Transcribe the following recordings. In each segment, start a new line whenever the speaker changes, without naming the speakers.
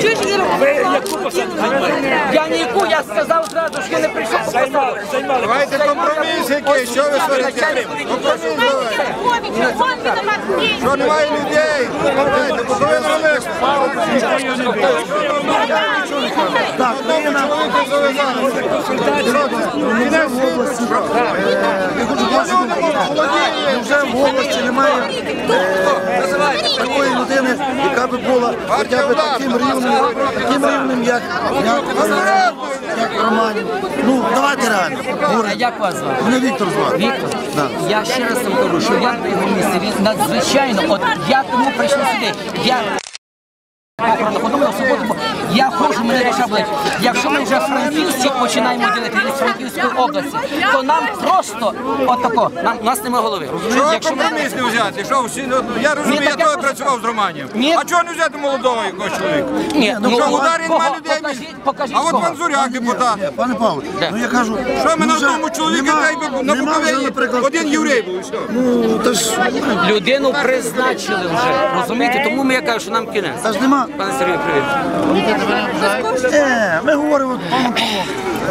Посаду? Займали?
Я не яку, я сказав зразу, що я не прийшов по посаду.
Давайте компроміс якийсь, що ви сварите? Компроміс давайте. Що немає людей? Давайте, повинен робити.
Так, хочу бачити, вже в області немає такої яка би була хоча б таким рівнем, таким рівнем, як, як, як Романів. Ну, давайте реально.
А як вас звати?
Мене Віктор звати.
Віктор,
Да.
я ще раз вам кажу, що я на його місці, він надзвичайно, от я тому прийшов сюди, я похорон ходив на суботу, бо я хочу, мене. Якщо ми вже Франківських починаємо ділити від Франківської області, то нам просто отако, нам, у нас немає голови.
Що
Якщо ми
компроміс не взяти? Що всі, ну, я розумію,
Ні,
я
так я
теж
просто-
працював з Романієм.
Ні.
А чого не взяти молодого якогось чоловіка?
Ні,
Ну що,
кого-
ударить
кого?
людей?
Покажіть, покажіть
А от
кого.
Манзуряк депутат.
Пане Павло, ну я кажу,
Що ми
ну,
на
вже
одному чоловіку
нема-
дай би на
нема вже,
Буковині
наприклад,
один єврей був і все.
Ну, та ж,
людину призначили вже, розумієте? Тому ми я кажу, що нам кінець.
та ж нема.
Пане Сергію, привіт.
Е, ми говоримо пане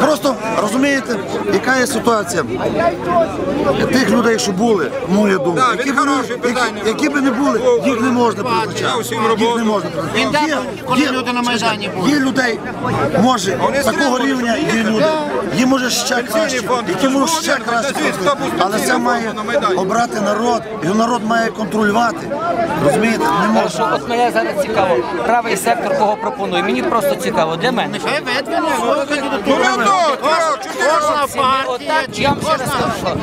Просто розумієте, яка є ситуація? Тих людей, що були, моя думка, які, б не- які, які б не були, їх не можна призначати. Їх не можна призначати. Є,
коли
є,
люди на Майдані
є людей, може, такого рівня є люди, є може ще краще, які можуть ще краще працювати. Але це має обрати народ, і народ має контролювати. Розумієте, не
Хорошо,
можна.
от мене зараз цікаво, правий сектор кого пропонує. Мені просто цікаво, для мене.
Нехай видвине свою
Ну чотирьох.
Кожна партія, чи кожна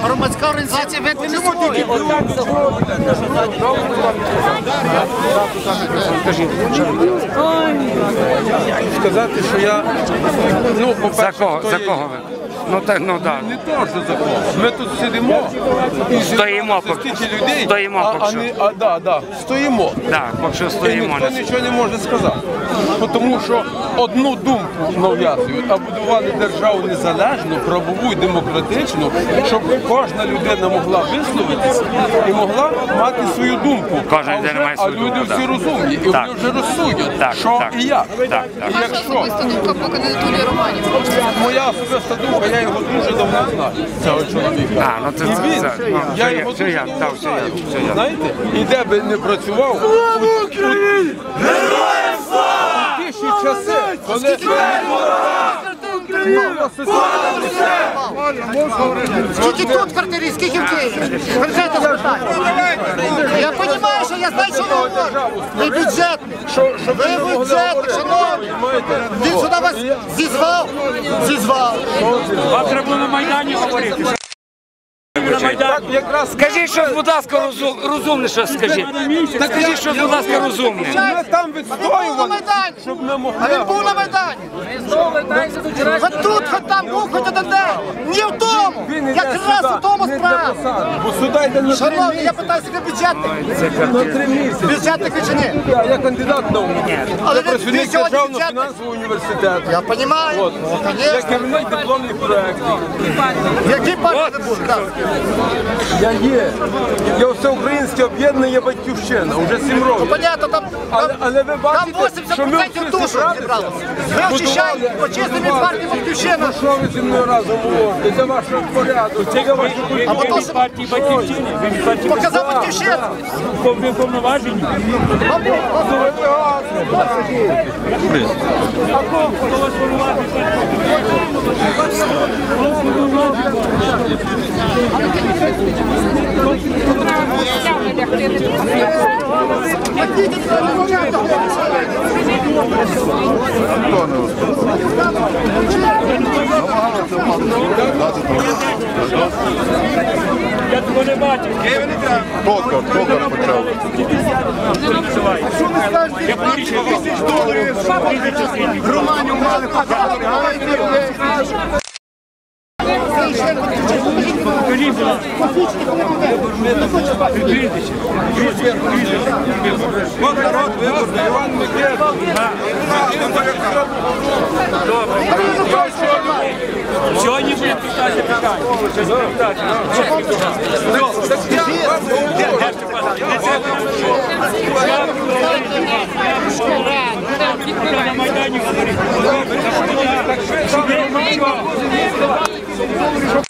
громадська організація видвине свою.
Отак
сказати, що я ну
За
по-перше,
кого?
хто
За кого ви? Ну так, ну так.
Не то, що за кого. Ми тут сидимо і
Стоїмо поки-
стільки людей.
стоїмо
а,
поки
а,
що.
не, а, да, да, стоїмо.
Так, поки що
І
стоїмо.
ніхто нічого не може сказати. Бо Тому що одну думку нав'язують, а будували державу незалежну, правову і демократичну, щоб кожна людина могла висловитися і могла мати свою думку.
Кожна
а
людина
вже-
має свою
А люди
думку,
всі
так.
розумні, і
Так.
вони вже розсудять,
Так,
що
так.
і як.
Так, так.
І
Ваша
якщо
особиста думка по кандидатурі Романів.
моя особиста думка, я його дуже давно знаю, цього чоловіка.
А, ну це-
І
це-
він,
це- ну,
я
я-
його дуже
я,
давно
так, я,
знаю.
я.
Знаєте, і де би не працював, у, у, у тиші часи, коли...
Скільки тут квартирі, скільки в Києві? Я розумію, що я знаю, що ви говорите. Ви бюджетник.
Щоб
Ви бюджетник, шановні. Він сюди вас зізвав. Зізвав.
Вам треба було на Майдані говорити.
Скажіть щось, будь ласка, розум- розумне щось скажіть. Так кажіть щось, будь ласка, розумне.
ми там відстоювали, щоб могли
А він був на Майдані. Хоч тут, хоч там був, хоч один день. Ні в тому. Якраз у тому
не
справа.
Бо сюди йде на три
Шановні, я
місяці.
питаюся, ви бюджетник.
На три місяці.
Бюджетник чи ні?
Я, я кандидат наук.
Але
Я
ви-
працівник
сьогодні
Державного
бюджетник.
фінансового університету.
Я розумію.
От. Я керівник дипломних проєктів.
Які партії ви були? Так.
Я є. Я всеукраїнське об'єднання Батьківщина, вже сім років.
Понятно, там,
Але, але ви
там
бачите, що ми
80%
всі
душу
зібралися,
зібралося. Ви очищаєте, очистили від партії Батьківщина.
Що ви зі мною разом говорите? Це ваш порядок, це ваш
А що
партії Батьківщини. Ви від партії
показав Батьківщина.
ви повноважені. Я того. Я помічив. Покажіть, будь ласка. Відкрийтеся.
От народ виборний, Іван Микита.
Сьогодні буде питання питання. Щось питання. питання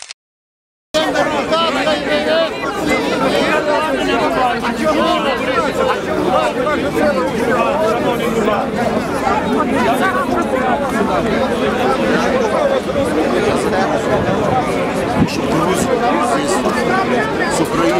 говорити. Щоб я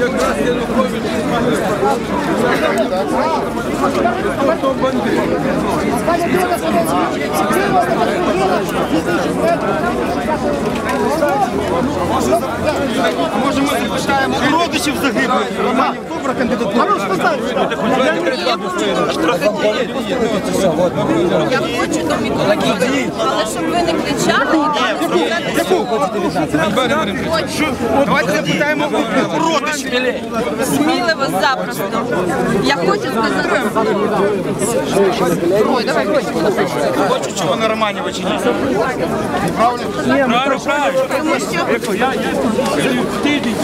Якраз
з Були.
Може ми запитаємо у родичів загиблих Романів.
Я хочу до мікрофону, але щоб ви не кричали.
Давайте запитаємо у родичів.
Сміливо запросто. Я хочу сказати. Ой, давай.
Хочу чого на ні?
Правильно, правильно.
Тому що
Я, я, тиждень.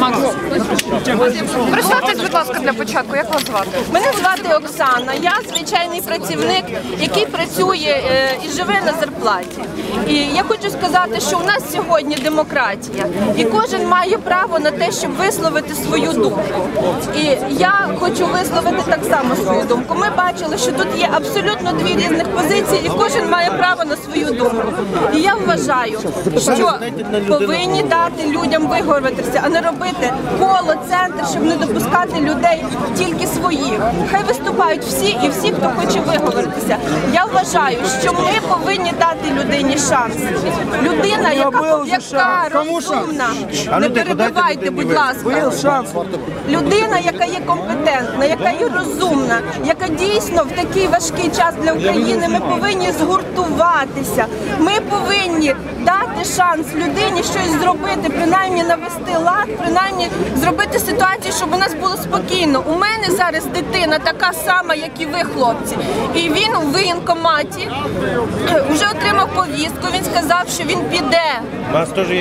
Представтесь, будь ласка, для початку. Як вас звати? Мене звати Оксана. Я звичайний працівник, який працює е, і живе на зарплаті. І я хочу сказати, що у нас сьогодні демократія, і кожен має право на те, щоб висловити свою думку. І я хочу висловити так само свою думку. Ми бачили, що тут є абсолютно дві різних позиції, і кожен має право на свою думку. І я вважаю, що повинні дати людям виговоритися, а не робити коло, центр, щоб не допускати людей тільки своїх. Хай виступають всі і всі, хто хоче виговоритися. Я вважаю, що ми повинні дати людині шанс. Людина, яка, яка розумна, не перебивайте, будь ласка. Людина, яка є компетентна, яка є розумна, яка дійсно в такий важкий час для України, ми повинні згуртуватися. Ми повинні дати шанс людині щось зробити, принаймні навести лад, принаймні зробити ситуацію, щоб у нас було спокійно. У мене зараз дитина така сама, як і ви, хлопці. І він у воєнкоматі вже отримав повістку. Він сказав, що він піде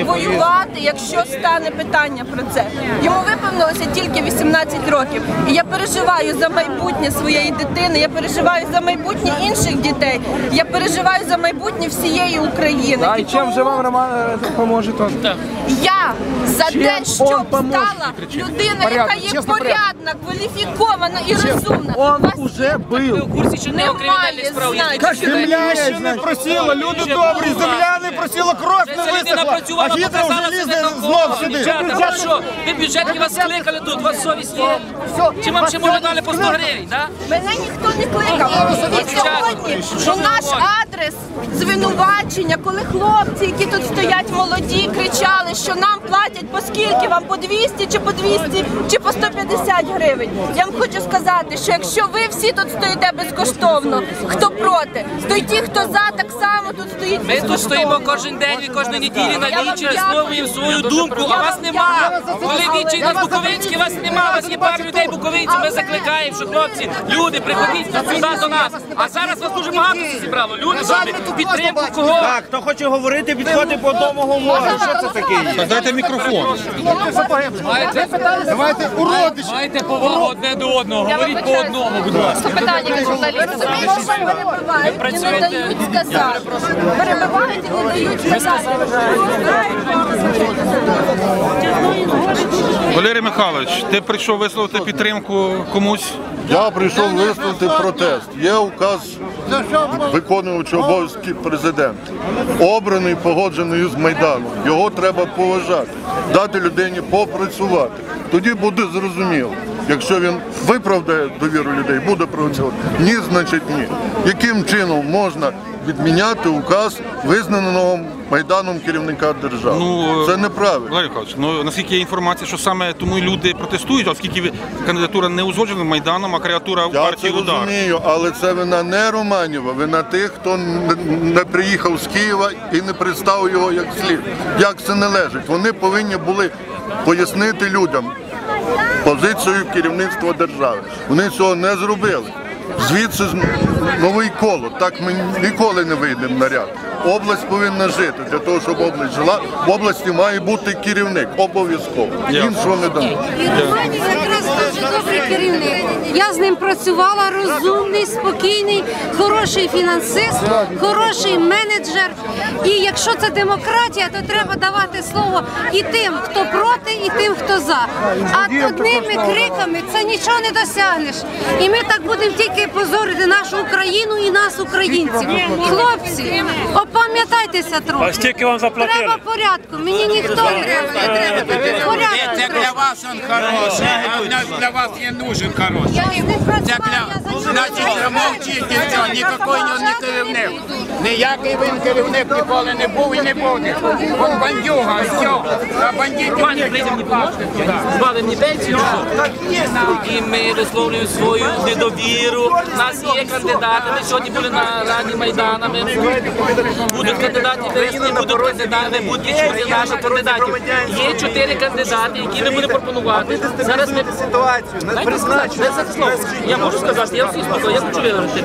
воювати, якщо стане питання про це. Йому виповнилося тільки 18 років. І я переживаю за майбутнє своєї дитини. Я переживаю за майбутнє інших дітей. Я переживаю за майбутнє всієї України. І
Чем же вам Роман э, поможет
я за те, щоб стала людина, яка є порядна, кваліфікована і розумна.
Он уже был.
немає значення.
Земля ще не просіла, люди добрі, земля не просіла, кров не висохла, а гідра вже лізе знов сюди.
Дівчата, ви що? Ви бюджетні вас кликали тут, у вас совість є? Чи вам ще може дали по 100 гривень, так?
Мене ніхто не кликав. І сьогодні у наш адрес звинувачення, коли хлопці, які тут стоять молоді, кричали, що нам платять по скільки вам по 200 чи по 200 чи по 150 гривень. Я вам хочу сказати, що якщо ви всі тут стоїте безкоштовно, хто проти, то й ті, хто за, так само тут стоїть
Ми тут стоїмо кожен день і кожної неділі на вічі, висловлюємо свою думку, а вас нема. Коли вічі на Буковинській, вас нема, вас є пару людей буковинців. Ми закликаємо, що хлопці, люди, приходіть сюди до нас. А зараз вас дуже багато зібрало. Люди добрі, підтримку кого?
Так, хто хоче говорити, підходить по одному говорить. Що це таке?
Дайте мікрофон. Давайте у родичів.
Маєте повагу одне до одного, говоріть по одному, будь ласка.
Питання журналістів. Перебивають і не дають сказати. Перебивають і не дають сказати.
Валерій Михайлович, ти прийшов висловити підтримку комусь.
Я прийшов висловити протест. Є указ виконуючого обов'язки президента. Обраний, погоджений з Майданом. Його треба поважати, дати людині попрацювати. Тоді буде зрозуміло. Якщо він виправдає довіру людей, буде працювати. Ні, значить ні. Яким чином можна відміняти указ визнаного Майданом керівника держави?
Ну,
Це неправильно.
Валерій Михайлович, ну наскільки є інформація, що саме тому люди протестують, оскільки кандидатура не узгоджена Майданом, а кандидатура в
Я це
партії удар.
розумію, але це вина не Романєва, вина тих, хто не приїхав з Києва і не представив його як слід. Як це належить? Вони повинні були пояснити людям позицію керівництва держави. Вони цього не зробили. Звідси новий коло. Так ми ніколи не вийдемо на ряд. Область повинна жити. Для того, щоб область жила, в області має бути керівник. Обов'язково. Іншого не дано.
Якраз дуже добрий керівник. Я з ним працювала, розумний, спокійний, хороший фінансист, хороший менеджер. І якщо це демократія, то треба давати слово і тим, хто проти, і тим, хто за. А одними криками це нічого не досягнеш. І ми так будемо тільки позорити нашу Україну і нас, українців. Хлопці, опам'ятайтеся трохи.
А скільки вам заплатили?
Треба порядку. Мені ніхто не треба. Не.
Це для вас він хороший, а для вас не нужен хороший.
Я
Це
працювала, я
для...
нього
Значить, мовчіть і все, ніякий він не керівник. Ніякий він керівник ніколи не був і не буде. Він бандюга, і все. А бандитів
прийде мені Звали. І ми висловлюємо свою недовіру. У нас є кандидати. Ми сьогодні були на раді Майданами. Будуть кандидати вирішені, будуть кандидати, будуть чути наших кандидатів. Є чотири кандидати, які ми будемо пропонувати. Зараз ми
ситуацію, не.
Я можу сказати, я всіх слухаю, я хочу виграти.